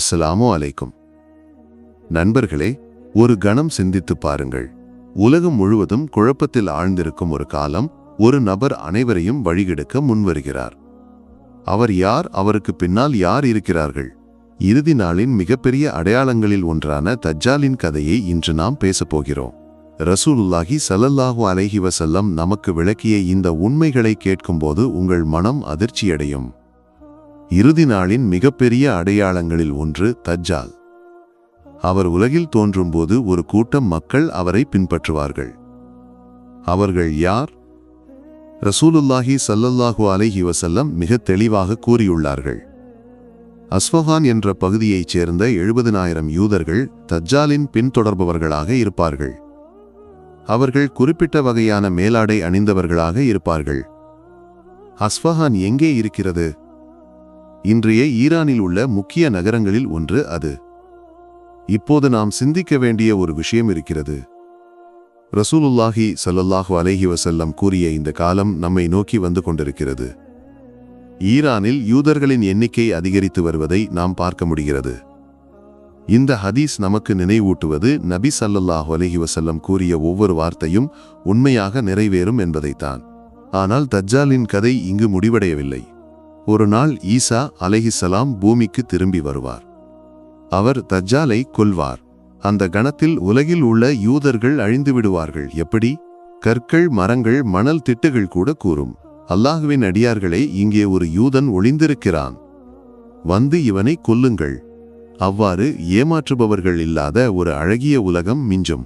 அஸ்ஸலாமு அலைக்கும். நண்பர்களே ஒரு கணம் சிந்தித்துப் பாருங்கள். உலகம் முழுவதும் குழப்பத்தில் ஆழ்ந்திருக்கும் ஒரு காலம் ஒரு நபர் அனைவரையும் வழிகெடுக்க முன்வருகிறார். அவர் யார் அவருக்கு பின்னால் யார் இருக்கிறார்கள்? இறுதி நாளின் மிகப்பெரிய அடையாளங்களில் ஒன்றான தஜ்ஜாலின் கதையை இன்று நாம் பேசப் போகிறோம். ரசூலுல்லாஹி சல்லல்லாஹு அலைஹி வசல்லம் நமக்கு விளக்கிய இந்த உண்மைகளை கேட்கும்போது உங்கள் மனம் அதிர்ச்சியடையும். இறுதி நாளின் மிகப்பெரிய அடையாளங்களில் ஒன்று தஜ்ஜால். அவர் உலகில் தோன்றும்போது ஒரு கூட்டம் மக்கள் அவரை பின்பற்றுவார்கள். அவர்கள் யார்? ரசூலுல்லாஹி சல்லல்லாஹு அலைஹி வசல்லம் மிக தெளிவாக கூறியுள்ளார்கள். அஸ்வஹான் என்ற பகுதியைச் சேர்ந்த எழுபதினாயிரம் யூதர்கள் தஜ்ஜாலின் பின்தொடர்பவர்களாக இருப்பார்கள். அவர்கள் குறிப்பிட்ட வகையான மேலாடை அணிந்தவர்களாக இருப்பார்கள். அஸ்வஹான் எங்கே இருக்கிறது? இன்றைய ஈரானில் உள்ள முக்கிய நகரங்களில் ஒன்று அது. இப்போது நாம் சிந்திக்க வேண்டிய ஒரு விஷயம் இருக்கிறது. ரசூலுல்லாஹி சல்லல்லாஹு அலஹி வசல்லம் கூறிய இந்த காலம் நம்மை நோக்கி வந்து கொண்டிருக்கிறது. ஈரானில் யூதர்களின் எண்ணிக்கை அதிகரித்து வருவதை நாம் பார்க்க முடிகிறது. இந்த ஹதீஸ் நமக்கு நினைவூட்டுவது நபி சல்லல்லாஹு அலஹி வசல்லம் கூறிய ஒவ்வொரு வார்த்தையும் உண்மையாக நிறைவேறும் என்பதைத்தான். ஆனால் தஜ்ஜாலின் கதை இங்கு முடிவடையவில்லை. ஒரு நாள் ஈசா அலஹிசலாம் பூமிக்கு திரும்பி வருவார். அவர் தஜ்ஜாலை கொல்வார். அந்த கணத்தில் உலகில் உள்ள யூதர்கள் அழிந்து விடுவார்கள். எப்படி? கற்கள் மரங்கள் மணல் திட்டுகள் கூட கூறும். அல்லாஹுவின் அடியார்களே இங்கே ஒரு யூதன் ஒளிந்திருக்கிறான். வந்து இவனை கொல்லுங்கள். அவ்வாறு ஏமாற்றுபவர்கள் இல்லாத ஒரு அழகிய உலகம் மிஞ்சும்.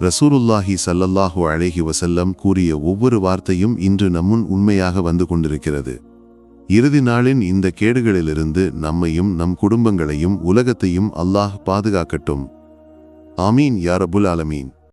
ரசூலுல்லாஹி சல்லல்லாஹு அழகி வசல்லம் கூறிய ஒவ்வொரு வார்த்தையும் இன்று நம்முன் உண்மையாக வந்து கொண்டிருக்கிறது. இறுதி நாளின் இந்த கேடுகளிலிருந்து நம்மையும் நம் குடும்பங்களையும் உலகத்தையும் அல்லாஹ் பாதுகாக்கட்டும். ஆமீன் யாரபுல் அலமீன் ஆலமீன்.